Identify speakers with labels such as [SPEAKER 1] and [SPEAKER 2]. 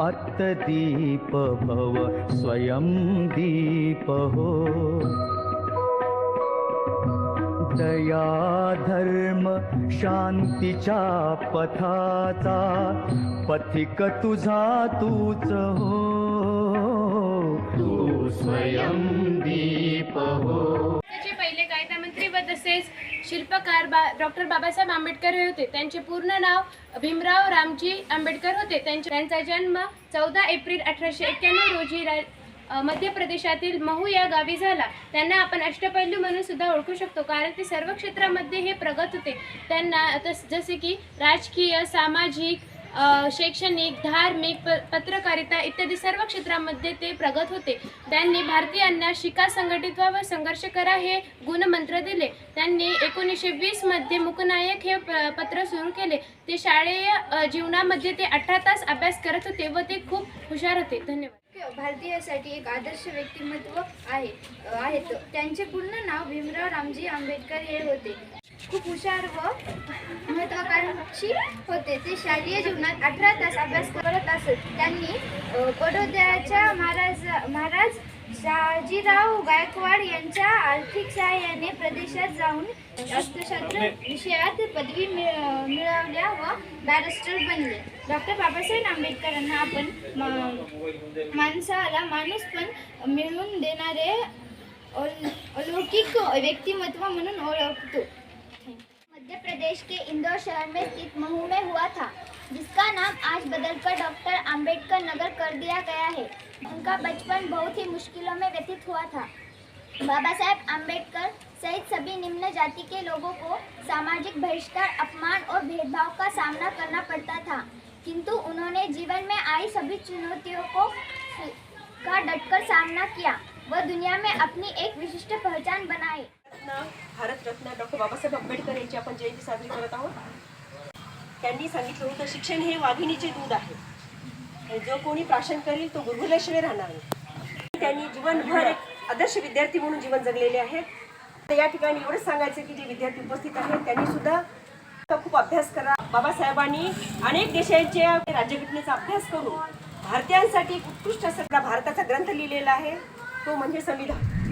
[SPEAKER 1] अत्तदीप भव स्वयं दीप हो दया धर्म शांतीच्या पथाचा पथिक तुझा तूच हो। तू स्वयं दीप हो
[SPEAKER 2] पहिले कायदामंत्री व तसेच शिल्पकार बा डॉक्टर बाबासाहेब आंबेडकर हे होते. त्यांचे पूर्ण नाव भीमराव रामजी आंबेडकर होते. त्यांचे त्यांचा जन्म चौदा एप्रिल अठराशे एक्क्याण्णव रोजी रा मध्य प्रदेशातील महू या गावी झाला. त्यांना आपण अष्टपैलू म्हणून सुद्धा ओळखू शकतो कारण ते सर्व क्षेत्रामध्ये हे प्रगत होते. त्यांना तस जसे की राजकीय सामाजिक शैक्षणिक धार्मिक प पत्रकारिता इत्यादी सर्व क्षेत्रामध्ये ते प्रगत होते. त्यांनी भारतीयांना शिका संघटित व्हा व संघर्ष करा हे गुणमंत्र दिले. त्यांनी एकोणीसशे वीसमध्ये मुकनायक हे प- पत्र सुरू केले. ते शाळेय जीवनामध्ये ते अठरा तास अभ्यास करत होते व ते खूप हुशार होते. धन्यवाद.
[SPEAKER 3] भारतीयासाठी एक आदर्श व्यक्तिमत्व आहे आहेत त्यांचे पूर्ण नाव भीमराव रामजी आंबेडकर हे होते. खूप हुशार व महत्वाकांक्षी होते. ते शालेय जीवनात अठरा तास अभ्यास करत असत. त्यांनी बडोद्याच्या महाराज महाराज शहाजीराव गायकवाड यांच्या आर्थिक सहाय्याने प्रदेशात जाऊन अर्थशास्त्र विषयात पदवी मिळ- मिळवल्या व बॅरिस्टर बनले. डॉक्टर बाबासाहेब आंबेडकरांना आपण मा- माणसाला माणूस पण मिळवून देणारे अल- अलौकिक व्यक्तिमत्व म्हणून ओळखतो. प्रदेश के इंदौर शहर में स्थित महू में हुआ था, जिसका नाम आज बदलकर डॉक्टर अंबेडकर नगर कर दिया गया है। उनका बचपन बहुत ही मुश्किलों में व्यतीत हुआ था। बाबा साहेब अंबेडकर सहित सभी निम्न जाति के लोगों को सामाजिक बहिष्कार, अपमान और भेदभाव का सामना करना पड़ता था। किंतु उन्होंने जीवन में आई सभी चुनौतियों को का डटकर सामना किया। व दुनिया में अपनी एक विशिष्ट पहचान बनाई
[SPEAKER 4] भारतरत्न भारतरत्न डॉक्टर बाबासाहेब आंबेडकर यांची आपण जयंती साजरी करत आहोत. त्यांनी सांगितलं होतं शिक्षण हे वाघिणीचे दूध आहे. जो कोणी प्राशन करील तो गुरुकुल्याशिवाय राहणार नाही त्यांनी जीवनभर एक आदर्श विद्यार्थी म्हणून जीवन जगलेले आहेत. तर या ठिकाणी एवढंच सांगायचं की जे विद्यार्थी उपस्थित आहेत त्यांनी सुद्धा खूप अभ्यास करा. बाबासाहेबांनी अनेक देशांच्या राज्यघटनेचा अभ्यास करून भारतीयांसाठी उत्कृष्ट असा भारताचा ग्रंथ लिहिलेला आहे. तो म्हणजे संविधान.